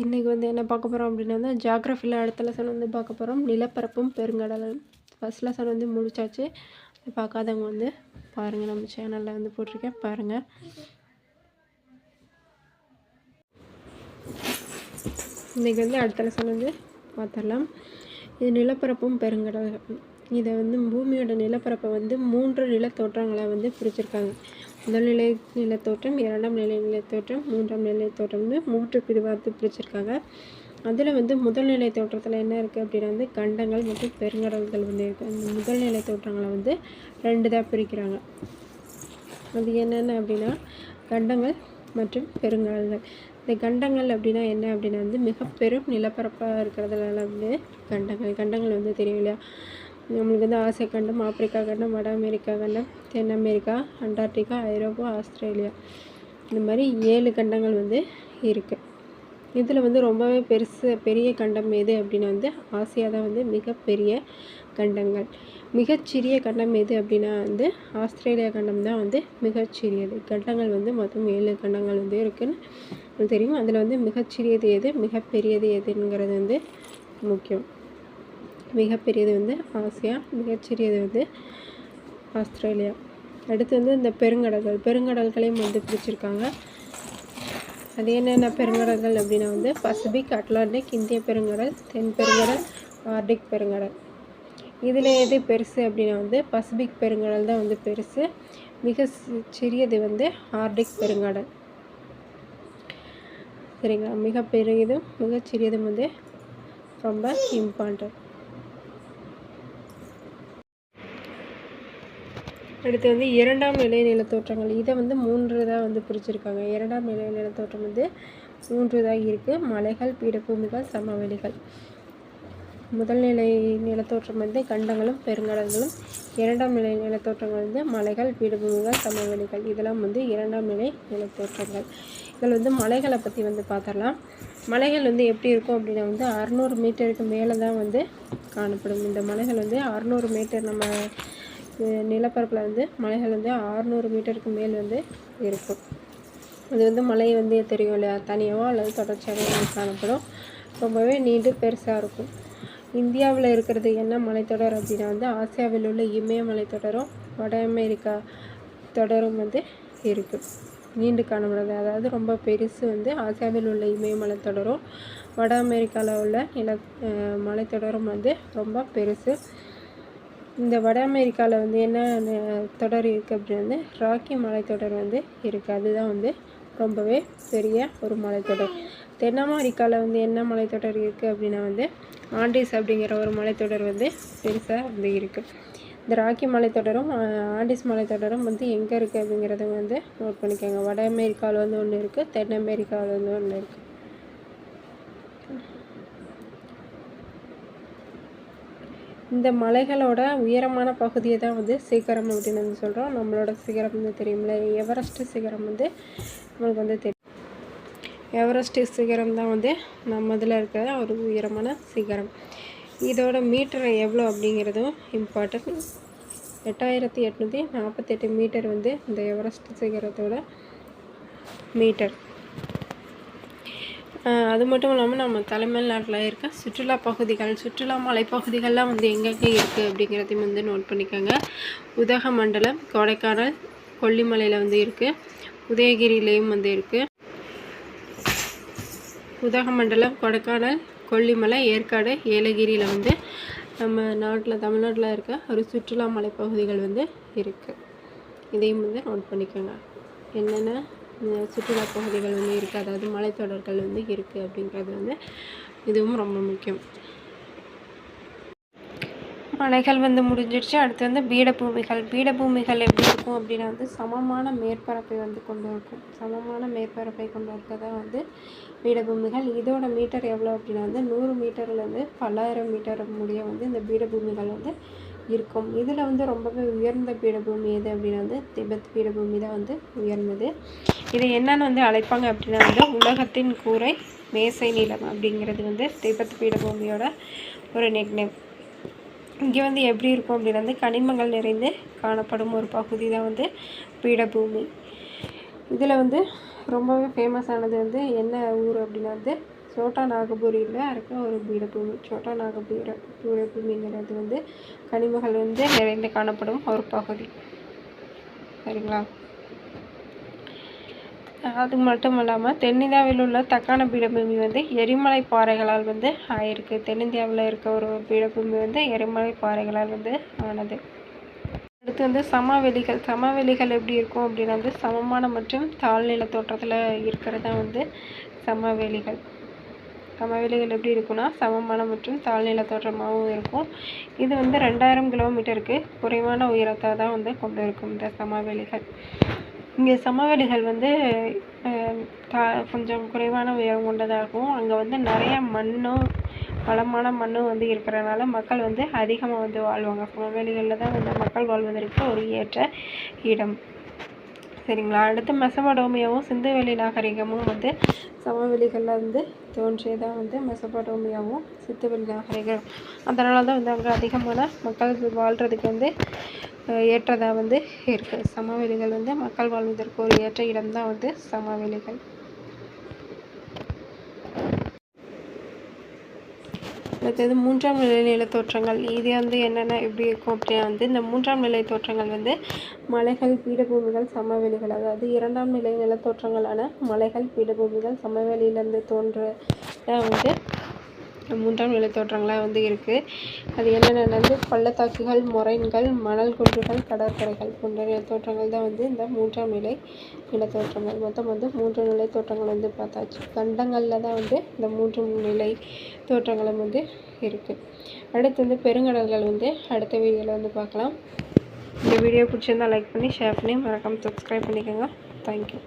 இன்றைக்கி வந்து என்ன பார்க்க போகிறோம் அப்படின்னா வந்து ஜாக்ரஃபியில் அடுத்த லெசன் வந்து பார்க்க போகிறோம் நிலப்பரப்பும் பெருங்கடலும். ஃபஸ்ட் லெசன் வந்து முடிச்சாச்சு. பார்க்காதவங்க வந்து பாருங்கள் நம்ம சேனலில் வந்து போட்டிருக்கேன். பாருங்கள் இன்றைக்கி வந்து அடுத்த லெசன் வந்து பார்த்துடலாம். இது நிலப்பரப்பும் பெருங்கடலும் இதை வந்து பூமியோட நிலப்பரப்பை வந்து மூன்று நிலத்தோற்றங்களை வந்து பிரிச்சிருக்காங்க. முதல் நிலை நிலத்தோற்றம் இரண்டாம் நிலை நிலத்தோற்றம் மூன்றாம் நிலை தோற்றம்னு மூன்று பிரிவாக பிரிச்சிருக்காங்க. அதில் வந்து முதல் நிலை தோற்றத்தில் என்ன இருக்குது அப்படின்னா வந்து கண்டங்கள் மற்றும் பெருங்கடல்கள் வந்து இருக்குது அந்த முதல் நிலை தோற்றங்களை வந்து ரெண்டு தான் பிரிக்கிறாங்க. அது என்னென்ன அப்படின்னா கண்டங்கள் மற்றும் பெருங்கடல்கள். இந்த கண்டங்கள் அப்படின்னா என்ன அப்படின்னா வந்து மிக பெரும் நிலப்பரப்பாக இருக்கிறதுனால வந்து கண்டங்கள் கண்டங்கள் வந்து தெரியும் இல்லையா நம்மளுக்கு வந்து ஆசிய கண்டம் ஆப்பிரிக்கா கண்டம் வட அமெரிக்கா கண்டம் தென் அமெரிக்கா அண்டார்டிகா ஐரோப்பா ஆஸ்திரேலியா. இந்த மாதிரி ஏழு கண்டங்கள் வந்து இருக்குது இதில் வந்து ரொம்பவே பெருசு பெரிய கண்டம் எது அப்படின்னா வந்து ஆசியா தான் வந்து மிகப்பெரிய கண்டங்கள். மிகச்சிறிய கண்டம் எது அப்படின்னா வந்து ஆஸ்திரேலியா கண்டம் தான் வந்து மிகச்சிறியது கண்டங்கள் வந்து மொத்தம் ஏழு கண்டங்கள் வந்து இருக்குன்னு தெரியும். அதில் வந்து மிகச்சிறியது எது மிகப்பெரியது எதுங்கிறது வந்து முக்கியம். மிகப்பெரியது வந்து ஆசியா மிகச்சிறியது வந்து ஆஸ்திரேலியா. அடுத்து வந்து இந்த பெருங்கடல்கள். பெருங்கடல்களையும் வந்து பிடிச்சிருக்காங்க அது என்னென்ன பெருங்கடல்கள் அப்படின்னா வந்து பசிபிக் அட்லாண்டிக் இந்திய பெருங்கடல் தென் பெருங்கடல் ஆர்டிக் பெருங்கடல். இதில் எது பெருசு அப்படின்னா வந்து பசிபிக் பெருங்கடல் தான் வந்து பெருசு. மிக சிறியது வந்து ஆர்டிக் பெருங்கடல். சரிங்களா? மிக பெரியதும் மிகச்சிறியதும் வந்து ரொம்ப இம்பார்ட்டன்ட். அடுத்து வந்து இரண்டாம் நிலை நிலத்தோற்றங்கள் இதை வந்து மூன்று தான் வந்து பிரிச்சிருக்காங்க. இரண்டாம் நிலை நிலத்தோற்றம் வந்து மூன்று தான் இருக்குது மலைகள் பீடபூமிகள் சமவெளிகள். முதல் நிலை நிலத்தோற்றம் வந்து கண்டங்களும் பெருங்கடல்களும். இரண்டாம் நிலை நிலத்தோற்றங்கள் வந்து மலைகள் பீடபூமிகள் சமவெளிகள். இதெல்லாம் வந்து இரண்டாம் நிலை நிலத்தோற்றங்கள் இதில் வந்து மலைகளை பற்றி வந்து பார்த்துடலாம் மலைகள் வந்து எப்படி இருக்கும் அப்படின்னா வந்து அறநூறு மீட்டருக்கு மேலே தான் வந்து காணப்படும். இந்த மலைகள் வந்து அறநூறு மீட்டர் நம்ம நிலப்பரப்பில் வந்து மலைகள் வந்து ஆறுநூறு மீட்டருக்கு மேல் வந்து இருக்கும். அது வந்து மலை வந்து தெரியும் இல்லையா? தனியாகவோ அல்லது தொடர்ச்சியாகவோ காணப்படும். ரொம்பவே நீண்டு பெருசாக இருக்கும். இந்தியாவில் இருக்கிறது என்ன மலைத்தொடர் அப்படின்னா வந்து ஆசியாவில் உள்ள இமயமலை தொடரும் வட அமெரிக்கா தொடரும் வந்து இருக்குது நீண்டு காணப்படுறது அதாவது ரொம்ப பெருசு வந்து ஆசியாவில் உள்ள இமயமலை தொடரும் வட அமெரிக்காவில் உள்ள நில மலைத்தொடரும் வந்து ரொம்ப பெருசு. இந்த வட அமெரிக்காவில் வந்து என்ன தொடர் இருக்குது அப்படின்னா வந்து ராக்கி மலைத்தொடர் வந்து இருக்குது அதுதான் வந்து ரொம்பவே பெரிய ஒரு மலைத்தொடர் தென் அமெரிக்காவில் வந்து என்ன மலைத்தொடர் இருக்குது அப்படின்னா வந்து ஆண்டிஸ் அப்படிங்கிற ஒரு மலைத்தொடர் வந்து பெருசாக வந்து இருக்குது இந்த ராக்கி மலைத்தொடரும் ஆண்டிஸ் மலைத்தொடரும் வந்து எங்கே இருக்குது அப்படிங்கிறத வந்து நோட் பண்ணிக்கோங்க. வட அமெரிக்காவில் வந்து ஒன்று இருக்குது தென் அமெரிக்காவில் வந்து ஒன்று இருக்குது இந்த மலைகளோட உயரமான பகுதியை தான் வந்து சிகரம் அப்படின்னு வந்து சொல்கிறோம் நம்மளோட சிகரம் வந்து தெரியும்ல? எவரெஸ்ட் சிகரம் வந்து நம்மளுக்கு வந்து தெரியும் எவரெஸ்ட் சிகரம் தான் வந்து நம்ம இதில் இருக்கிற ஒரு உயரமான சிகரம். இதோட மீட்டர் எவ்வளோ அப்படிங்கிறதும் இம்பார்ட்டன்ட் எட்டாயிரத்தி எட்நூற்றி நாற்பத்தெட்டு மீட்டர் வந்து இந்த எவரெஸ்ட் சிகரத்தோட மீட்டர். அது மட்டும் இல்லாமல் நம்ம தலைமைநாட்டில் இருக்க சுற்றுலா பகுதிகள் சுற்றுலா மலைப்பகுதிகள்லாம் வந்து எங்கெங்கே இருக்குது அப்படிங்கிறதையும் வந்து நோட் பண்ணிக்கோங்க. உதகமண்டலம் கொடைக்கானல் கொல்லிமலையில் வந்து இருக்குது உதயகிரியிலையும் வந்து இருக்குது உதகமண்டலம் கொடைக்கானல் கொல்லிமலை ஏற்காடு ஏலகிரியில் வந்து நம்ம நாட்டில் தமிழ்நாட்டில் இருக்க ஒரு சுற்றுலா மலைப்பகுதிகள் வந்து இருக்குது இதையும் வந்து நோட் பண்ணிக்கோங்க. என்னென்ன சுற்றுலா பகுதிகள் வந்து இருக்குது அதாவது மலைத்தொடர்கள் வந்து இருக்குது அப்படிங்கிறது வந்து இதுவும் ரொம்ப முக்கியம். மலைகள் வந்து முடிஞ்சிடுச்சு. அடுத்து வந்து பீடபூமிகள். பீடபூமிகள் எப்படி இருக்கும் அப்படின்னா வந்து சமமான மேற்பரப்பை வந்து கொண்டு இருக்கும். சமமான மேற்பரப்பை கொண்டு இருக்கிறதா வந்து பீடபூமிகள். இதோட மீட்டர் எவ்வளோ அப்படின்னா வந்து நூறு மீட்டர்லேருந்து பல்லாயிரம் மீட்டர் முடிய வந்து இந்த பீடபூமிகள் வந்து இருக்கும். இதில் வந்து ரொம்பவே உயர்ந்த பீடபூமி எது அப்படின்னா வந்து திபெத் பீடபூமி தான் வந்து உயர்ந்தது. இதை என்னென்னு வந்து அழைப்பாங்க அப்படின்னா வந்து உலகத்தின் கூரை மேசை நிலம் அப்படிங்கிறது வந்து திபெத் பீடபூமியோட ஒரு நெக்னேம் இங்கே வந்து எப்படி இருக்கும் அப்படின்னா வந்து கனிமங்கள் நிறைந்து காணப்படும் ஒரு பகுதி தான் வந்து பீடபூமி. இதில் வந்து ரொம்பவே ஃபேமஸானது வந்து என்ன ஊர் அப்படின்னா வந்து சோட்டா நாகபூரியில் இருக்க ஒரு பீடபூமி. சோட்டா நாகபூர பீடபூமிங்கிறது வந்து கனிமங்கள் வந்து நிறைந்து காணப்படும் ஒரு பகுதி. சரிங்களா? அது மட்டும் இல்லாமல் தென்னிந்தியாவில் உள்ள தக்கான பீடபூமி வந்து எரிமலை பாறைகளால் வந்து ஆயிருக்கு. தென்னிந்தியாவில் இருக்க ஒரு பீடபூமி வந்து எரிமலை பாறைகளால் வந்து ஆனது. அடுத்து வந்து சமவெளிகள். சமவெளிகள் எப்படி இருக்கும் அப்படின்னா வந்து சமமான மற்றும் தாழ்நில தோற்றத்தில் இருக்கிறது தான் வந்து சமவெளிகள். சமவெளிகள் எப்படி இருக்குன்னா சமமான மற்றும் தாழ்நில தோற்றமாகவும் இருக்கும். இது வந்து ரெண்டாயிரம் கிலோமீட்டருக்கு குறைவான உயரத்தை தான் வந்து கொண்டு இருக்கும் இந்த சமவெளிகள். இங்கே சமவெளிகள் வந்து கொஞ்சம் குறைவான உயரம் கொண்டதாக இருக்கும் அங்கே வந்து நிறைய மண்ணும் வளமான மண்ணும் வந்து இருக்கிறனால மக்கள் வந்து அதிகமாக வந்து வாழ்வாங்க. சமவெளிகளில் தான் வந்து மக்கள் வாழ்வதற்கு ஒரு ஏற்ற இடம். சரிங்களா? அடுத்து மெசபடோமியாவும் சிந்துவெளி நாகரிகமும் வந்து சமவெளிகளில் வந்து தோன்றியதாக வந்து மெசபடோமியாவும் சித்துவெளி நாகரிகம். அதனால தான் வந்து அங்கே அதிகமான மக்கள் வாழ்கிறதுக்கு வந்து ஏற்றதாக வந்து இருக்குது சமவெளிகள் வந்து மக்கள் வாழ்வதற்கு ஒரு ஏற்ற இடம் தான் வந்து சமவெளிகள். அடுத்தது மூன்றாம் நிலை தோற்றங்கள் இது வந்து என்னென்ன எப்படி இருக்கும் அப்படின்னா வந்து இந்த மூன்றாம் நிலை தோற்றங்கள் வந்து மலைகள் பீடபூமிகள் சமவெளிகள். அதாவது இரண்டாம் நிலை நிலத்தோற்றங்களான மலைகள் பீடபூமிகள் சமவெளியிலேருந்து தோன்ற வந்து மூன்றாம் நிலை தோற்றங்களாக வந்து இருக்குது அது என்னென்ன வந்து பள்ளத்தாக்குகள் மொரைன்கள் மணல் குன்றுகள் கடற்கரைகள் போன்ற நிலத்தோற்றங்கள் தான் வந்து இந்த மூன்றாம் நிலை நிலத்தோற்றங்கள் மொத்தம் வந்து மூன்று நிலை தோற்றங்கள் வந்து பார்த்தாச்சு. கண்டங்களில் தான் வந்து இந்த மூன்று நிலை தோற்றங்களும் வந்து இருக்குது அடுத்து வந்து பெருங்கடல்கள் வந்து அடுத்த வீடியோவில் வந்து பார்க்கலாம். இந்த வீடியோ பிடிச்சிருந்தால் லைக் பண்ணி ஷேர் பண்ணி மறக்காமல் சப்ஸ்கிரைப் பண்ணிக்கோங்க. தேங்க்யூ